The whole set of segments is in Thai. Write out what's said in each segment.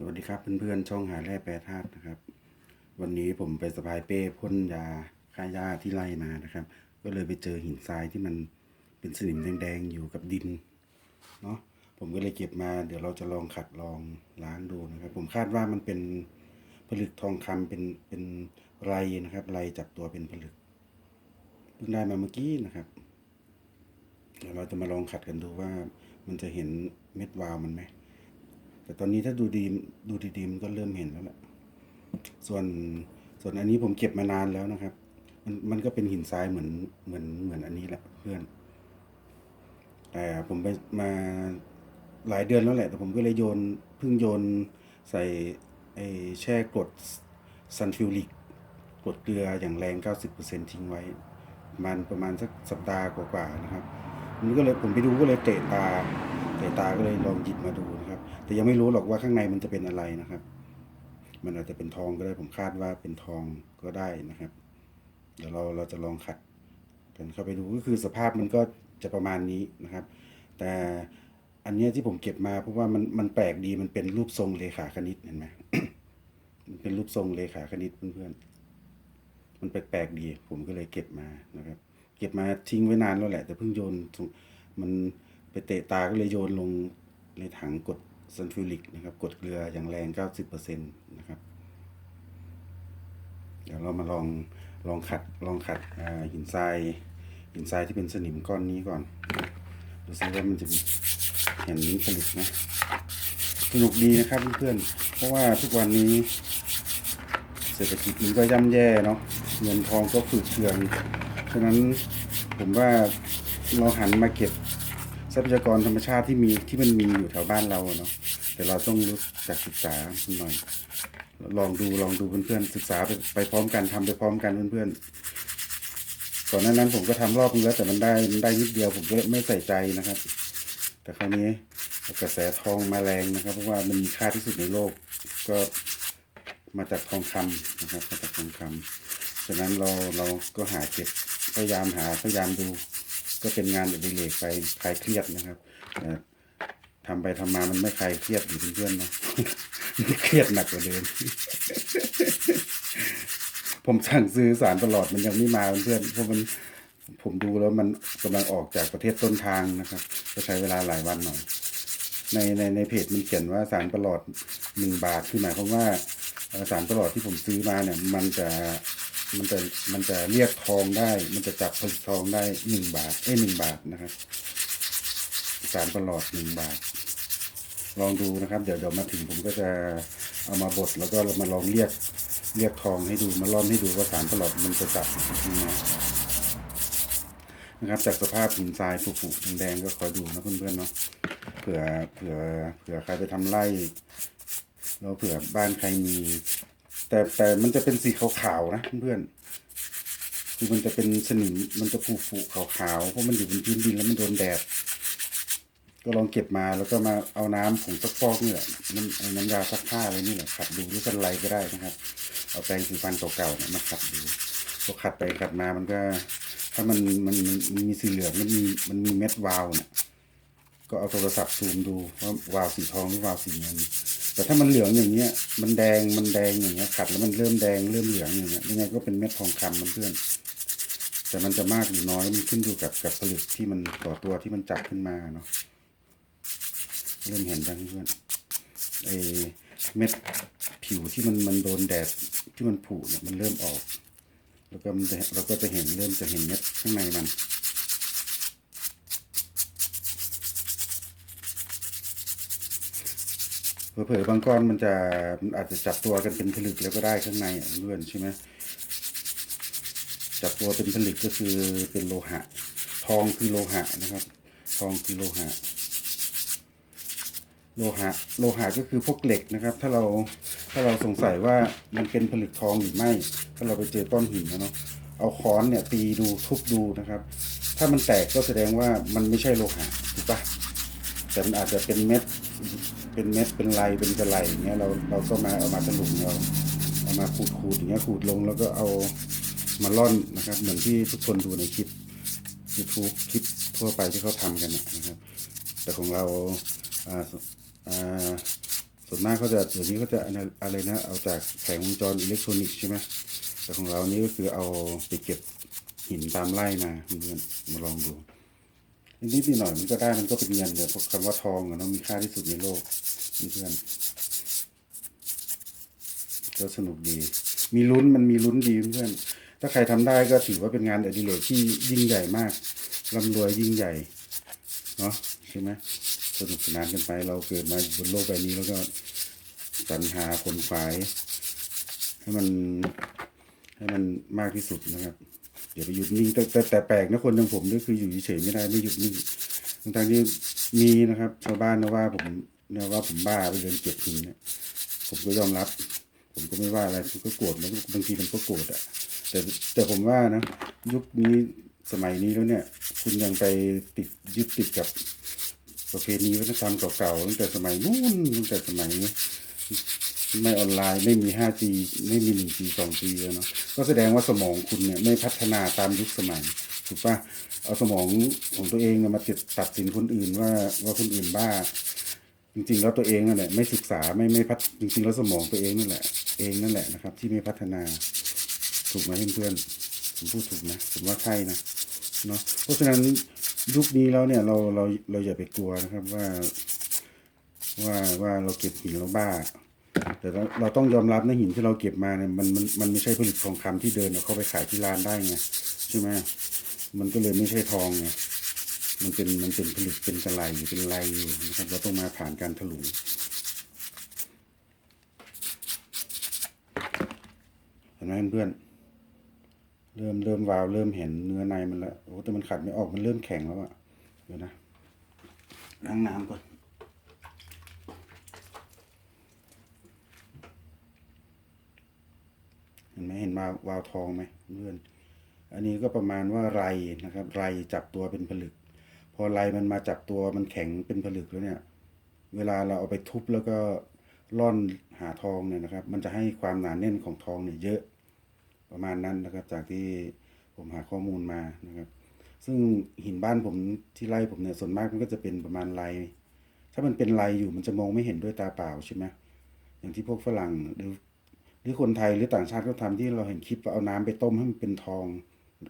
สวัสดีครับเพื่อนๆช่องหาแร่แปรธาตุนะครับ วันนี้ผมไปสะพายเป้พ่นยาฆ่าหญ้าที่ไร่มานะครับ ก็เลยไปเจอหินทรายที่มันเป็นสนิมแดงๆอยู่กับดินเนาะผมก็เลยเก็บมา เดี๋ยวเราจะลองขัดลองล้างดูนะครับ ผมคาดว่ามันเป็นผลึกทองคำเป็นเป็นไรนะครับไรจับตัวเป็นผลึกเพิ่งได้มาเมื่อกี้นะครับเดี๋ยวเราจะมาลองขัดกันดูว่ามันจะเห็นเม็ดวาวมันไหม แต่ตอนนี้ถ้าดูดีดูดีๆมันก็เริ่มเห็นแล้วแหละส่วนส่วนอันนี้ผมเก็บมานานแล้วนะครับ มันมันก็เป็นหินทรายเหมือนเหมือนเหมือนอันนี้แหละเพื่อนแต่ผมไปมาหลายเดือนแล้วแหละ แต่ผมก็เลยโยนเพิ่งโยนใส่ไอ้แช่กรดซันฟิลลิกกรดเกลืออย่างแรง 90%ทิ้งไว้มันประมาณสักสัปดาห์กว่าๆนะครับมันก็เลยผมไปดูก็เลยเตะตาเตะตาก็เลยลองหยิบมาดู แต่ยังไม่รู้หรอกว่าข้างในมันจะเป็นอะไรนะครับ มันอาจจะเป็นทองก็ได้ผมคาดว่าเป็นทองก็ได้นะครับ เดี๋ยวเราเราจะลองขัดกันเข้าไปดูก็คือสภาพมันก็จะประมาณนี้นะครับ แต่อันนี้ที่ผมเก็บมาเพราะว่ามันมันแปลกดีมันเป็นรูปทรงเลขาคณิตเห็นไหมมันเป็นรูปทรงเลขาคณิตเพื่อนๆมันแปลกๆดี ผมก็เลยเก็บมานะครับ เก็บมาทิ้งไว้นานแล้วแหละ แต่เพิ่งโยนมันไปเตะตาก็เลยโยนลงในถังกด ซันฟิลิกนะครับกดเกลืออย่างแรง 90%นะครับเดี๋ยวเรามาลองลองขัดลองขัดอ่าหินทรายหินทรายที่เป็นสนิมก้อนนี้ก่อนดูซิว่ามันจะมีเห็นนี้ผลึกไหมสนุกดีนะครับเพื่อนๆเพราะว่าทุกวันนี้ เศรษฐกิจมันก็ย่ำแย่เนาะเงินทองก็ฝืดเคืองฉะนั้นผมว่าเราหันมาเก็บ ทรัพยากรธรรมชาติที่มีที่มันมีอยู่แถวบ้านเราเนาะแต่เราต้องรู้จักศึกษาหน่อย ลองดูลองดูเพื่อนๆศึกษาไปไปพร้อมกันทำไปพร้อมกันเพื่อนๆก่อนหน้านั้นผมก็ทำรอบนึงแล้วแต่มันได้มันได้นิดเดียวผมก็ไม่ใส่ใจนะครับ แต่คราวนี้กระแสทองมาแรงนะครับ เพราะว่ามันมีค่าที่สุดในโลกก็มาจากทองคำนะครับมาจากทองคำฉะนั้นเราเราก็หาเก็บพยายามหาพยายามดู ก็เป็นงานอดิเรกไปคลายเครียดนะครับแต่ทำไปทำมามันไม่คลายเครียดอยู่เพื่อนๆนะเครียดหนักกว่าเดิม ผมสั่งซื้อสารตลอดมันยังไม่มาเพื่อนเพราะมันผมดูแล้วมันกำลังออกจากประเทศต้นทางนะครับ ก็ใช้เวลาหลายวันหน่อย ในในในเพจมันเขียนว่าสารประหลอดหนึ่งบาทคือหมายความว่าสารประหลอดที่ผมซื้อมาเนี่ย มันจะ มันจะมันจะเรียกทองได้ มันจะจับผลึกทองได้หนึ่งบาทเอ้หนึ่งบาทนะครับสารประหลอดหนึ่งบาท ลองดูนะครับ เดี๋ยวเดี๋ยวมาถึงผมก็จะเอามาบดแล้วก็เรามาลองเรียกเรียกทองให้ดูมาล่อนให้ดูว่าสารประหลอดมันจะจับยังไงนะครับจากสภาพหินทรายผุๆแดงๆก็คอยดูนะเพื่อนๆเนาะเผื่อเผื่อเผื่อใครไปทำไร่แล้วเผื่อบ้านใครมี แต่แต่มันจะเป็นสีขาวๆนะเพื่อนๆคือมันจะเป็นสนิมมันจะผุๆขาวๆเพราะมันอยู่บนพื้นดินแล้วมันโดนแดดก็ลองเก็บมาแล้วก็มาเอาน้ำผงซักฟอกนี่แหละน้ำน้ำยาซักผ้าอะไรนี่แหละขัดดูหรือกันไรก็ได้นะครับ เอาแปรงสีฟันเก่าๆเนี่ยมาขัดดูพอขัดไปขัดมามันก็ ถ้ามันมันมันมีสีเหลืองมันมีมันมีเม็ดวาวเนี่ย ก็เอาโทรศัพท์ซูมดูว่าวาวสีทองหรือวาวสีเงิน แต่ถ้ามันเหลืองอย่างเงี้ย มันแดงมันแดงอย่างเงี้ยขัดแล้วมันเริ่มแดงเริ่มเหลืองอย่างเงี้ยยังไงก็เป็นเม็ดทองคำมันเพื่อน แต่มันจะมากหรือน้อยมันขึ้นอยู่กับกับผลึกที่มันต่อตัวที่มันจับขึ้นมาเนาะเริ่มเห็นยังเพื่อนไอเม็ดผิวที่มันมันโดนแดดที่มันผุเนี่ยมันเริ่มออก แล้วก็มันจะเราก็จะเห็นเริ่มจะเห็นเม็ดข้างในมัน เผลอๆบางก้อนมันจะมันอาจจะจับตัวกันเป็นผลึกแล้วก็ได้ข้างในอะเพื่อนใช่ไหมจับตัวเป็นผลึกก็คือเป็นโลหะ ทองคือโลหะนะครับ ทองคือโลหะ โลหะ โลหะก็คือพวกเหล็กนะครับ ถ้าเราถ้าเราสงสัยว่ามันเป็นผลึกทองหรือไม่ ถ้าเราไปเจอก้อนหินนะเนาะเอาค้อนเนี่ยตีดูทุบดูนะครับ ถ้ามันแตกก็แสดงว่ามันไม่ใช่โลหะถูกปะแต่มันอาจจะเป็นเม็ด เป็นเม็ดเป็นลายเป็นกระไหลอย่างเงี้ยเราเราก็มาเอามาถลุงเราเอามาขูดขูดอย่างเงี้ยขูดลงแล้วก็เอามาล่อนนะครับ เหมือนที่ทุกคนดูในคลิป YouTube คลิปทั่วไปที่เขาทำกันนะครับ แต่ของเราอ่าอ่าส่วนมากเขาจะเดี๋ยวนี้เขาจะอะไรนะ เอาจากแผงวงจรอิเล็กทรอนิกส์ใช่ไหมแต่ของเรานี่ก็คือเอาไปเก็บหินตามไร่มาเพื่อนมาลองดู นิดๆหน่อยๆมันก็ได้มันก็เป็นเงินเนี่ยพราะคำว่าทองอะเนาะมีค่าที่สุดในโลกเพื่อนก็สนุกดี มีลุ้นมันมีลุ้นดีเพื่อนถ้าใครทำได้ก็ถือว่าเป็นงานอดิเรกที่ยิ่งใหญ่มากร่ำรวยยิ่งใหญ่เนาะใช่ไหมสนุกสนานกันไปเราเกิดมาบนโลกใบนี้แล้วก็สรรหาผลฝายให้มันให้มันมากที่สุดนะครับ อย่าไปหยุดนิ่งแต่แต่แต่แปลกนะคนอย่างผมนี่คืออยู่เฉยไม่ได้ไม่หยุดนิ่งทั้งๆที่มีนะครับชาวบ้านนะว่าผมนะว่าผมบ้าไปเดินเก็บหินเนี่ยผมก็ยอมรับ ผมก็ไม่ว่าอะไรผมก็โกรธนะบางทีมันก็โกรธอะแต่แต่ผมว่านะยุคนี้สมัยนี้แล้วเนี่ย คุณยังไปติดยึดติดกับประเพณีวัฒนธรรมเก่าๆตั้งแต่สมัยนู้นตั้งแต่สมัย ไม่ออนไลน์ไม่มี 5G ไม่มี 1G 2G แล้วเนาะก็แสดงว่าสมองคุณเนี่ยไม่พัฒนาตามยุคสมัยถูกปะเอาสมองของตัวเองเนี่ยมาติดตัดสินคนอื่นว่าว่าคนอื่นบ้า จริงๆ แล้วตัวเองนั่นแหละไม่ศึกษาไม่ไม่พัฒจริงๆ แล้วสมองตัวเองนั่นแหละ เองนั่นแหละนะครับ ที่ไม่พัฒนาถูกไหมเพื่อนๆผมพูดถูกนะผมว่าใช่นะเนาะเพราะฉะนั้นยุคนี้แล้วเนี่ยเราเราเราอย่าไปกลัวนะครับว่า ว่าว่าเราเก็บหินเราบ้า แต่เราเราต้องยอมรับนะหินที่เราเก็บมาเนี่ยมันมันมันไม่ใช่ผลิตทองคำที่เดินเอาเข้าไปขายที่ร้านได้ไงใช่ไหมมันก็เลยไม่ใช่ทองไงมันเป็นมันเป็นผลิตเป็นกระไรอยู่เป็นไรอยู่นะครับเราต้องมาผ่านการถลุงเห็นไหมเพื่อนเริ่มเริ่มวาวเริ่มเห็นเนื้อในมันแล้วโอ้แต่มันขัดไม่ออกมันเริ่มแข็งแล้วอะเดี๋ยวนะล้างน้ำก่อน เห็นไหมเห็นวาววาวทองไหมเพื่อนอันนี้ก็ประมาณว่าไรนะครับ ไรจับตัวเป็นผลึก พอไรมันมาจับตัวมันแข็งเป็นผลึกแล้วเนี่ย เวลาเราเอาไปทุบแล้วก็ร่อนหาทองเนี่ยนะครับ มันจะให้ความหนาแน่นของทองเนี่ยเยอะประมาณนั้นนะครับ จากที่ผมหาข้อมูลมานะครับ ซึ่งหินบ้านผมที่ไร่ผมเนี่ยส่วนมากมันก็จะเป็นประมาณไรถ้ามันเป็นไรอยู่มันจะมองไม่เห็นด้วยตาเปล่าใช่ไหมอย่างที่พวกฝรั่งหรือ หรือคนไทยหรือต่างชาติก็ทำที่เราเห็นคลิปว่าเอาน้ำไปต้มให้มันเป็นทอง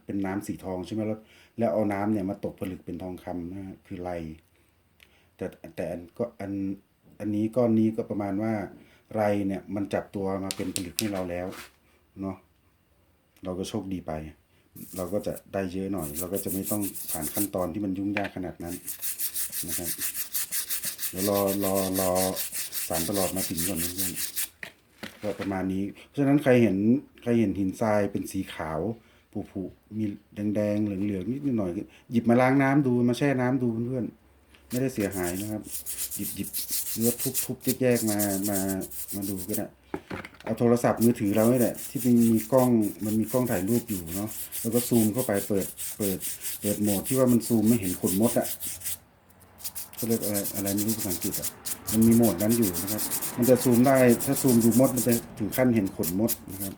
เป็นน้ำสีทองใช่ไหมแล้วแล้วเอาน้ำเนี่ยมาตกผลึกเป็นทองคำนะคือไรแต่แต่อันก็อันอันนี้ก้อนนี้ก็ประมาณว่าไรเนี่ยมันจับตัวมาเป็นผลึกให้เราแล้วเนาะเราก็โชคดีไป เราก็จะได้เยอะหน่อย เราก็จะไม่ต้องผ่านขั้นตอนที่มันยุ่งยากขนาดนั้นนะครับเดี๋ยวรอรอรอสารตลอดมาถึงก่อนเพื่อน ก็ประมาณนี้ เพราะฉะนั้นใครเห็นใครเห็นหินทรายเป็นสีขาวผุๆมีแดงๆเหลืองๆนิดหน่อย หยิบมาล้างน้ำดูมาแช่น้ำดูเพื่อนๆไม่ได้เสียหายนะครับ หยิบหยิบหรือว่าทุบแยกๆมามามาดูก็ได้เอาโทรศัพท์มือถือเราเนี่ยแหละที่มันมีกล้องมันมีกล้องถ่ายรูปอยู่เนาะแล้วก็ซูมเข้าไปเปิดเปิด เปิดโหมดที่ว่ามันซูมไม่เห็นขนมดอะ เขาเรียกอะไรอะไรไม่รู้ภาษาอังกฤษอะมันมีโหมดนั้นอยู่นะครับ มันจะซูมได้ถ้าซูมดูมดมันจะถึงขั้นเห็นขนมดนะครับ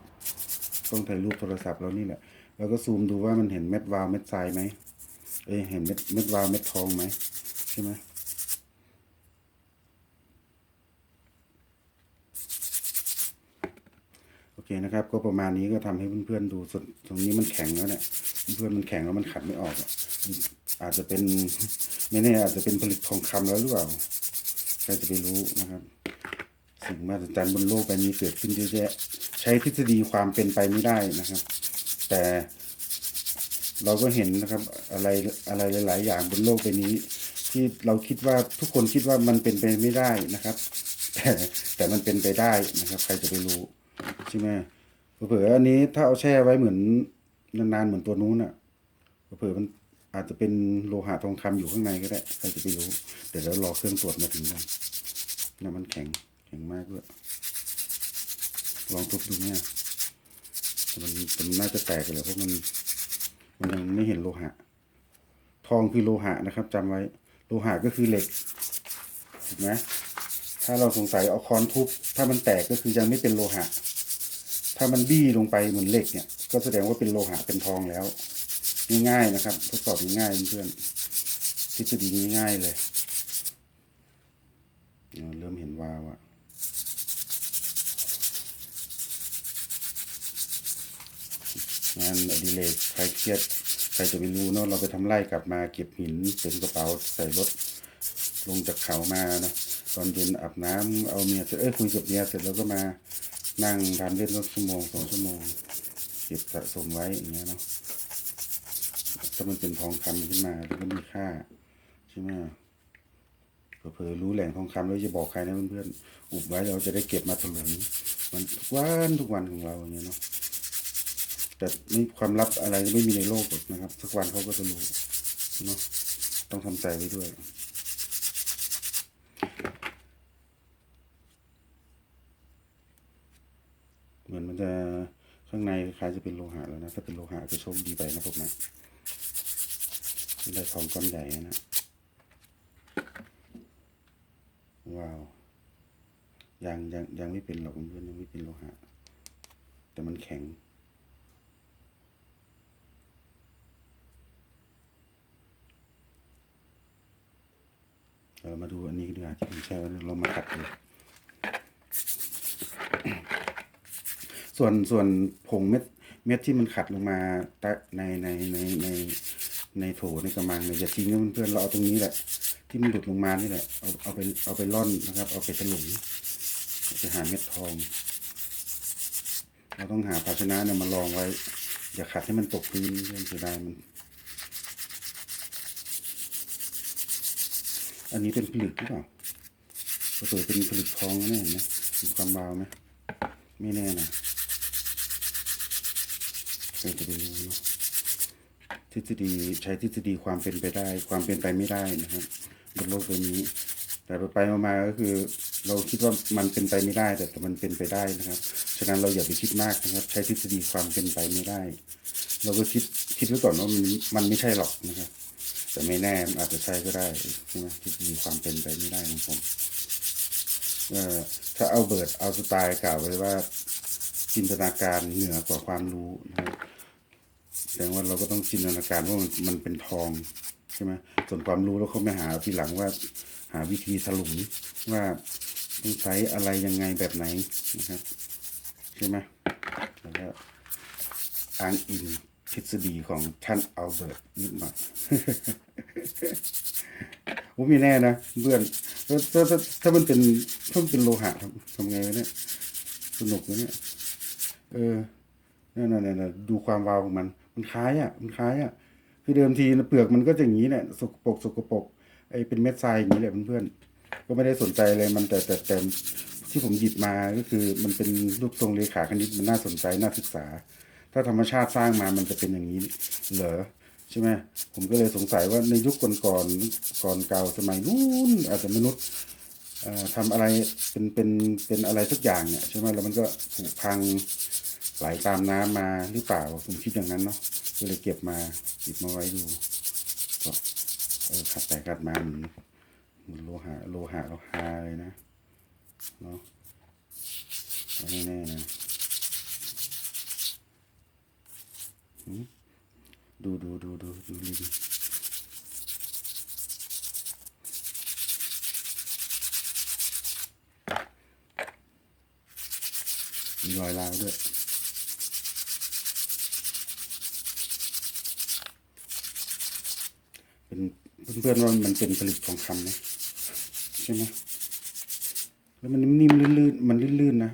ต้องถ่ายรูปโทรศัพท์เรานี่แหละ แล้วก็ซูมดูว่ามันเห็นเม็ดวาวเม็ดทรายไหมเอ้ยเห็นเม็ดเม็ดวาวเม็ดทองไหมใช่ไหมโอเคนะครับก็ประมาณนี้ก็ทำให้เพื่อนๆดูส่วนตรงนี้มันแข็งแล้วเนี่ยเพื่อนๆมันแข็งแล้วมันขัดไม่ออกอะ อาจจะเป็นไม่แน่อาจจะเป็นผลิตทองคำแล้วหรือเปล่าใครจะไปรู้นะครับ สิ่งมหัศจรรย์บนโลกใบนี้เกิดขึ้นเยอะแยะ ใช้ทฤษฎีความเป็นไปไม่ได้นะครับ แต่เราก็เห็นนะครับอะไรอะไรหลาย ๆ อย่างบนโลกใบนี้ ที่เราคิดว่าทุกคนคิดว่ามันเป็นไปไม่ได้นะครับ แต่แต่มันเป็นไปได้นะครับ ใครจะไปรู้ใช่ไหมเผลออันนี้ถ้าเอาแช่ไว้เหมือนนาน ๆ เหมือนตัวนู้นอะเผื่อมัน อาจจะเป็นโลหะทองคำอยู่ข้างในก็ได้ใครจะไปรู้ เดี๋ยวเรารอเครื่องตรวจมาถึงกันนะมันแข็งแข็งมากด้วยลองทุบดูเนี่ยมันมันน่าจะแตกเลยเพราะมันมันยังไม่เห็นโลหะ ทองคือโลหะนะครับจำไว้ โลหะก็คือเหล็กถูกไหมถ้าเราสงสัยเอาค้อนทุบ ถ้ามันแตกก็คือยังไม่เป็นโลหะ ถ้ามันบี้ลงไปเหมือนเหล็กเนี่ย ก็แสดงว่าเป็นโลหะเป็นทองแล้ว ง่ายๆนะครับ ทดสอบง่ายเพื่อนทฤษฎีง่ายๆเลยเริ่มเห็นวาวอะงานอดิเรกใครเครียดใครจะไปรู้เนาะเราไปทำไร่กลับมาเก็บหินเต็มกระเป๋าใส่รถลงจากเขามานะตอนเย็นอาบน้ำเอาเมียเสร็จเอ้ยคุยกับเมียเสร็จแล้วก็มานั่งทำเล่นรถชั่วโมงสองชั่วโมงเก็บสะสมไว้อย่างเงี้ยเนาะ ถ้ามันเป็นทองคำขึ้นมามันก็มีค่าใช่ไหมเผื่อรู้แหล่งทองคำแล้วจะบอกใครนะเพื่อนๆอุบไว้เราจะได้เก็บมาถลุงมันทุกวันทุกวันของเราอย่างเงี้ยเนาะแต่ไม่ความลับอะไรไม่มีในโลกหรอกนะครับสักวันเขาก็จะรู้เนาะต้องทำใจไว้ด้วยเหมือนมันจะข้างในคล้ายจะเป็นโลหะแล้วนะถ้าเป็นโลหะจะโชคดีไปนะผมนะ ได้ทองก้อนใหญ่นะ ว้าว ยังยังยังไม่เป็นหรอกเพื่อนยังไม่เป็นโลหะ แต่มันแข็ง เรามาดูอันนี้ดีกว่าที่ผมแช่ไว้เรามาขัดดูส่วนส่วนผงเม็ดเม็ดที่มันขัดลงมาในในในใน ในโถในกระมังเนี่ยอย่าทิ้งนะเพื่อนๆเราเอาตรงนี้แหละ ที่มันหลุดลงมานี่แหละเอาเอาไปเอาไปร่อนนะครับ เอาไปถลุงเอาไปหาเม็ดทอง เราต้องหาภาชนะเนี่ยมาลองไว้ อย่าขัดให้มันตกพื้นเพื่อนเสียดายมัน อันนี้เป็นผลึกหรือเปล่าเปิดเป็นผลึกทองนะเนี่ยเห็นไหมมีความบาวไหมไม่แน่นะใครจะไปรู้เนาะ ทฤษฎีใช้ทฤษฎีความเป็นไปได้ ความเป็นไปไม่ได้นะครับบนโลกใบนี้ แต่ไปมาก็คือ เราคิดว่ามันเป็นไปไม่ได้ แต่แต่มันเป็นไปได้นะครับ ฉะนั้นเราอย่าไปคิดมากนะครับ ใช้ทฤษฎีความเป็นไปไม่ได้ เราก็คิดคิดไว้ก่อนว่ามันมันไม่ใช่หรอกนะครับ แต่ไม่แน่อาจจะใช่ก็ได้ใช่ไหมที่มีความเป็นไปไม่ได้ของผมถ้าเอาเบิร์ดเอาสไตล์กล่าวไว้ว่าจินตนาการเหนือกว่าความรู้นะครับ แสดงว่าเราก็ต้องจินตนาการว่ามันมันเป็นทองใช่ไหมส่วนความรู้เราเขาไม่หาทีหลังว่า หาวิธีถลุงว่าต้องใช้อะไรยังไงแบบไหนนะครับใช่ไหมแล้วก็อ้างอิงทฤษฎีของท่านอัลเบิร์ตนิดหน่อยผมมีแน่นะเพื่อนถ้าถ้าถ้าถ้ามันเป็นถ้ามันเป็นโลหะทำทำไงวะเนี่ยสนุกนะเนี่ยเออนั่นนั่นนั่นดูความวาวของมัน มันคล้ายอะมันคล้ายอะคือเดิมทีเปลือกมันก็จะอย่างนี้แหละสกปรกสกปรกไอ้เป็นเม็ดทรายอย่างนี้แหละเพื่อนๆก็ไม่ได้สนใจเลยมันแต่แต่แต่ที่ผมหยิบมาก็คือมันเป็นรูปทรงเลขาคณิตมันน่าสนใจน่าศึกษา ถ้าธรรมชาติสร้างมามันจะเป็นอย่างนี้เหรอใช่ไหมผมก็เลยสงสัยว่าในยุคก่อนก่อนๆก่อนเก่าสมัยนู้นอาจจะมนุษย์เอ่อทำอะไรเป็นเป็นเป็นอะไรสักอย่างเนี่ยใช่ไหมแล้วมันก็ผุพัง ไหลตามน้ำมาหรือเปล่าผมคิดอย่างนั้นเนาะก็เลยเก็บมาเก็บมาไว้ดูก็เออขัดไปขัดมาเหมือนเหมือนโลหะโลหะโลหะเลยนะเนาะแน่ๆนะดูดูดูดูดูลิงมีรอยร้าวด้วย เพื่อนว่ามันเป็นผลิตทองคำไหมใช่ไหมแล้วมันนิ่มๆลื่นๆมันลื่นๆนะ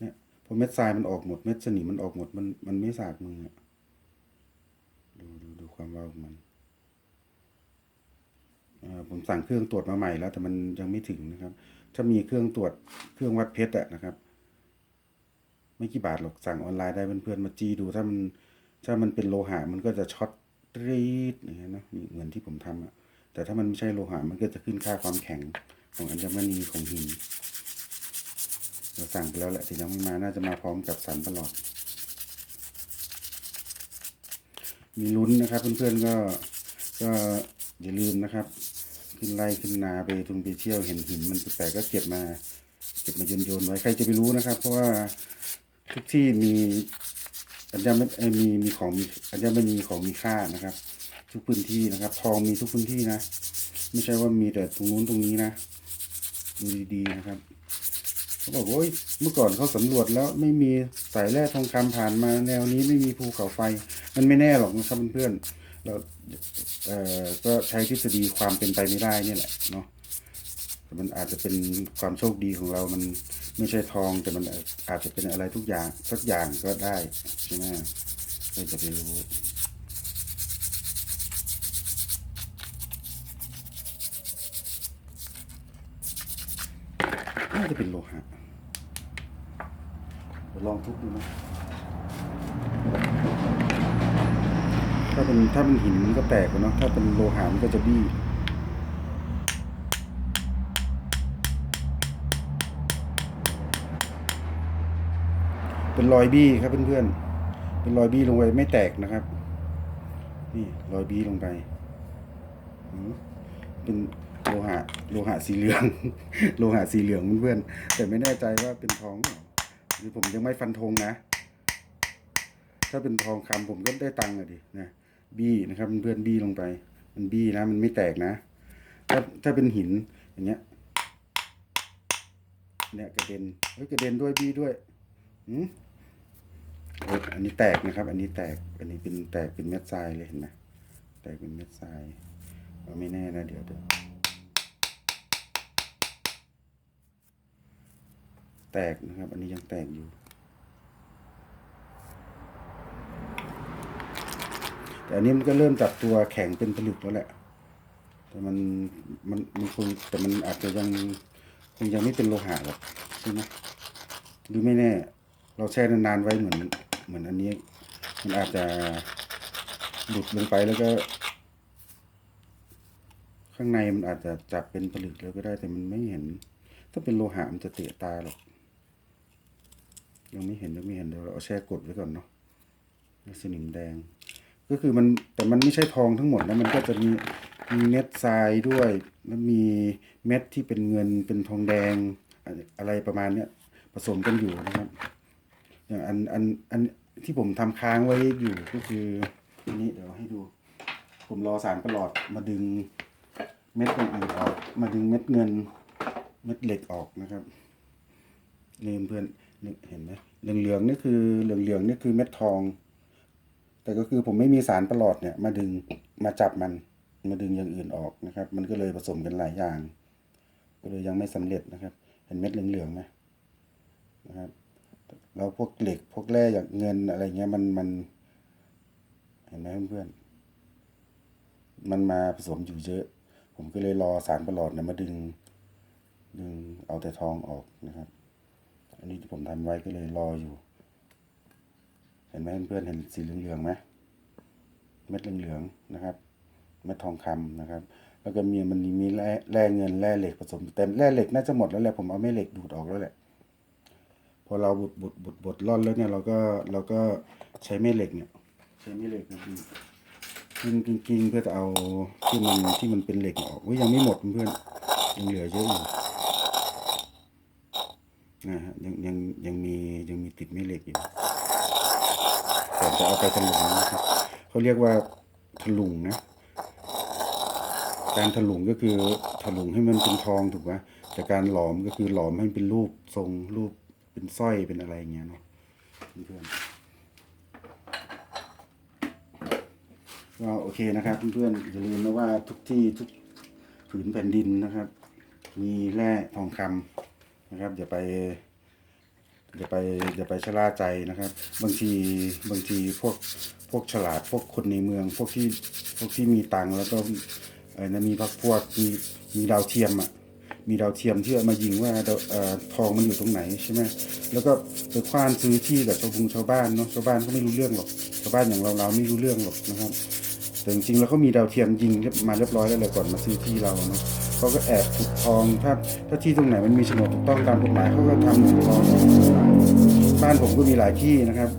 เนี่ยพอเม็ดทรายมันออกหมดเม็ดสนิมมันออกหมดมันมันไม่สาดมืออะดูดูดูความว่าของมันผมสั่งเครื่องตรวจมาใหม่แล้ว แต่มันยังไม่ถึงนะครับ ถ้ามีเครื่องตรวจเครื่องวัดเพชรอะนะครับ ไม่กี่บาทหรอกสั่งออนไลน์ได้เพื่อนๆมาจี้ดูถ้ามันถ้ามันเป็นโลหะมันก็จะช็อตรีดอย่างเงี้ยนะเหมือนที่ผมทำอะ แต่ถ้ามันไม่ใช่โลหะมันก็จะขึ้นค่าความแข็งของอัญมณีของหินเราสั่งไปแล้วแหละแต่ยังไม่มาน่าจะมาพร้อมกับสันประหลอด มีลุ้นนะครับ เพื่อนๆก็ก็อย่าลืมนะครับ ขึ้นไล่ขึ้นนาไปทุงไปเที่ยวเห็นหินมันแปลกก็เก็บมาเก็บมาโยนโยนไว้ใครจะไปรู้นะครับ เพราะว่าทุกที่มีอัญมณีมีมีของมีอัญมณีของมีค่านะครับ ทุกพื้นที่นะครับ ทองมีทุกพื้นที่นะ ไม่ใช่ว่ามีแต่ตรงนู้นตรงนี้นะดูดีๆนะครับเขาบอกว่าโอ้ยเมื่อก่อนเขาสำรวจแล้วไม่มีสายแร่ทองคำผ่านมาแนวนี้ไม่มีภูเขาไฟ มันไม่แน่หรอกนะครับเพื่อนๆเราเอ่อก็ใช้ทฤษฎีความเป็นไปไม่ได้เนี่แหละเนาะแต่มันอาจจะเป็นความโชคดีของเรา มันไม่ใช่ทองแต่มันอาจจะเป็นอะไรทุกอย่างสักอย่างก็ได้ใช่ไหมเราจะไปรู้ จะเป็นโลหะเดี๋ยวลองทุบดูนะ ถ้าเป็นถ้าเป็นหินมันก็แตกเนาะ ถ้าเป็นโลหะมันก็จะบี้เป็นรอยบี้ครับเพื่อนๆ เป็นรอยบี้ลงไปไม่แตกนะครับ นี่รอยบี้ลงไป เป็น โลหะโลหะสีเหลือง โลหะสีเหลืองเพื่อนๆแต่ไม่แน่ใจว่าเป็นทองหรือผมยังไม่ฟันธงนะ ถ้าเป็นทองคำผมก็ได้ตังค์อะดินะบี้นะครับเพื่อนๆบี้ลงไป มันบี้นะ มันไม่แตกนะ ถ้าถ้าเป็นหินอย่างเงี้ยเนี่ยกระเด็นเฮ้ยกระเด็นด้วยบี้ด้วยหืมอันนี้แตกนะครับ อันนี้แตกอันนี้เป็นแตกเป็นเม็ดทรายเลยเห็นไหมแตกเป็นเม็ดทรายไม่แน่นะเดี๋ยวเดี๋ยว แตกนะครับ อันนี้ยังแตกอยู่ แต่อันนี้มันก็เริ่มจับตัวแข็งเป็นผลึกแล้วแหละ แต่มันมันมันคงแต่มันอาจจะยังคงยังไม่เป็นโลหะหรอกใช่ไหมหรือไม่แน่ เราแช่นานๆไว้เหมือนเหมือนอันนี้ มันอาจจะหลุดลงไปแล้วก็ ข้างในมันอาจจะจับเป็นผลึกแล้วก็ได้แต่มันไม่เห็น ถ้าเป็นโลหะมันจะเตะตาหรอก ยังไม่เห็นยังไม่เห็นเดี๋ยวเราเอาแช่กดไว้ก่อนเนาะสนิมแดง ก็คือมันแต่มันไม่ใช่ทองทั้งหมดนะมันก็จะมีมีเม็ดทรายด้วยแล้วมีเม็ดที่เป็นเงินเป็นทองแดงอะไรประมาณเนี้ยผสมกันอยู่นะครับ อย่างอันอันอันที่ผมทำค้างไว้อยู่ก็คืออันนี้เดี๋ยวให้ดู ผมรอสารประหลอดมาดึงเม็ดอื่นออก มาดึงเม็ดเงินเม็ดเหล็กออกนะครับนี่เพื่อน นี่เห็นไหมเหลืองๆนี่คือเหลืองๆนี่คือเม็ดทอง แต่ก็คือผมไม่มีสารประหลอดเนี่ย มาดึงมาจับมันมาดึงอย่างอื่นออกนะครับ มันก็เลยผสมกันหลายอย่าง ก็เลยยังไม่สำเร็จนะครับ เห็นเม็ดเหลืองๆไหมนะครับแล้วพวกเหล็กพวกแร่อย่างเงินอะไรเงี้ยมันมัน เห็นไหมเพื่อนๆมันมาผสมอยู่เยอะ ผมก็เลยรอสารประหลอดเนี่ยมาดึงดึงเอาแต่ทองออกนะครับ อันนี้ที่ผมทำไว้ก็เลยรออยู่ เห็นไหมเพื่อนเห็นสีเหลืองๆไหมเม็ดเหลืองๆนะครับเม็ดทองคำนะครับ แล้วก็มีมันมีแร่แร่เงินแร่เหล็กผสมแต่แร่เหล็กน่าจะหมดแล้วแหละผมเอาแม่เหล็กดูดออกแล้วแหละพอเราบดบดบดบดร่อนแล้วเนี่ยเราก็เราก็ใช้แม่เหล็กเนี่ยใช้แม่เหล็กนะพี่กินกินกินเพื่อจะเอาที่มันที่มันเป็นเหล็กออกว้ยยังไม่หมดเพื่อนยังเหลือเยอะอยู่ นะฮะยังยังยังมียังมีติดแม่เหล็กอยู่ก่จะเอาไปถลุงนะครับเขาเรียกว่าถลุงนะ การถลุงก็คือถลุงให้มันเป็นทองถูกไหมแต่การหลอมก็คือหลอมให้เป็นรูปทรงรูปเป็นสร้อยเป็นอะไรอย่างเงี้ยเนาะเพื่อนก็โอเคนะครับเพื่อนๆอย่าลืมนะว่าทุกที่ทุกผืนแผ่นดินนะครับ มีแร่ทองคำ นะครับอย่าไปอย่าไปอย่าไปชะล่าใจนะครับ บางทีบางทีพวกพวกฉลาดพวกคนในเมือง พวกที่พวกที่มีตังค์แล้วก็เออนะมีพักพวกมีมีดาวเทียมอะมีดาวเทียมที่เอามายิงว่าทองมันอยู่ตรงไหนใช่ไหมแล้วก็ไปคว้านซื้อที่กับชาวพุงชาวบ้านเนาะชาวบ้านก็ไม่รู้เรื่องหรอกชาวบ้านอย่างเราเราไม่รู้เรื่องหรอกนะครับ แต่จริงๆแล้วเขามีดาวเทียมยิงมาเรียบร้อยแล้วเลยก่อนมาซื้อที่เราเนาะ เขาก็แอบขุดทองถ้าถ้าที่ตรงไหนมันมีโฉนดถูกต้องตามกฎหมายเขาก็ทำถูกต้องบ้านผมก็มีหลายที่นะครับ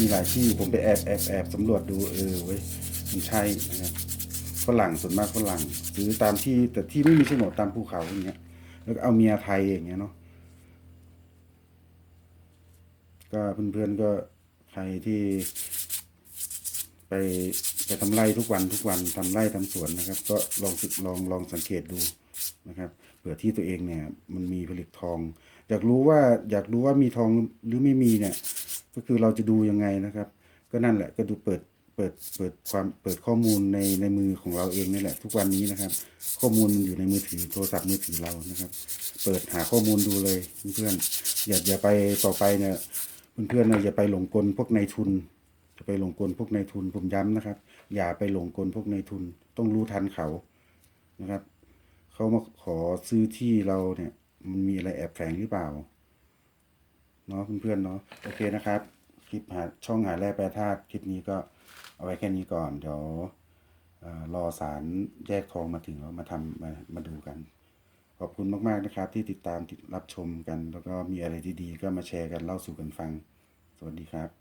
มีหลายที่ผมไปแอบแอบแอบสำรวจดูเออเว้ยมันใช่นะครับฝรั่งส่วนมากฝรั่งซื้อตามที่แต่ที่ไม่มีโฉนดตามภูเขาอย่างเงี้ย แล้วก็เอาเมียไทยอย่างเงี้ยเนาะก็เพื่อนๆก็ใครที่ ไปไปทำไร่ทุกวันทุกวันทำไร่ทำสวนนะครับ ก็ลองศึกลองลองสังเกตดูนะครับเผื่อที่ตัวเองเนี่ยมันมีผลิตทอง อยากรู้ว่าอยากรู้ว่ามีทองหรือไม่มีเนี่ย ก็คือเราจะดูยังไงนะครับ ก็นั่นแหละก็ดูเปิดเปิดเปิดความเปิดข้อมูลในในมือของเราเองนี่แหละ ทุกวันนี้นะครับ ข้อมูลมันอยู่ในมือถือโทรศัพท์มือถือเรานะครับ เปิดหาข้อมูลดูเลยเพื่อนๆอย่าอย่าไปต่อไปเนี่ยเพื่อนๆเนี่ยอย่าไปหลงกลพวกนายทุน จะไปหลงกลพวกนายทุนผมย้ำนะครับ อย่าไปหลงกลพวกนายทุน ต้องรู้ทันเขานะครับ เขามาขอซื้อที่เราเนี่ย มันมีอะไรแอบแฝงหรือเปล่าเนาะเพื่อนๆเนาะโอเคนะครับ คลิปหาช่องหาแร่แปรธาตุคลิปนี้ก็เอาไว้แค่นี้ก่อนเดี๋ยวเอ่อรอสารแยกทองมาถึงแล้วมาทำมามาดูกัน ขอบคุณมากๆนะครับ ที่ติดตามติดรับชมกัน แล้วก็มีอะไรดีๆ ก็มาแชร์กันเล่าสู่กันฟัง สวัสดีครับ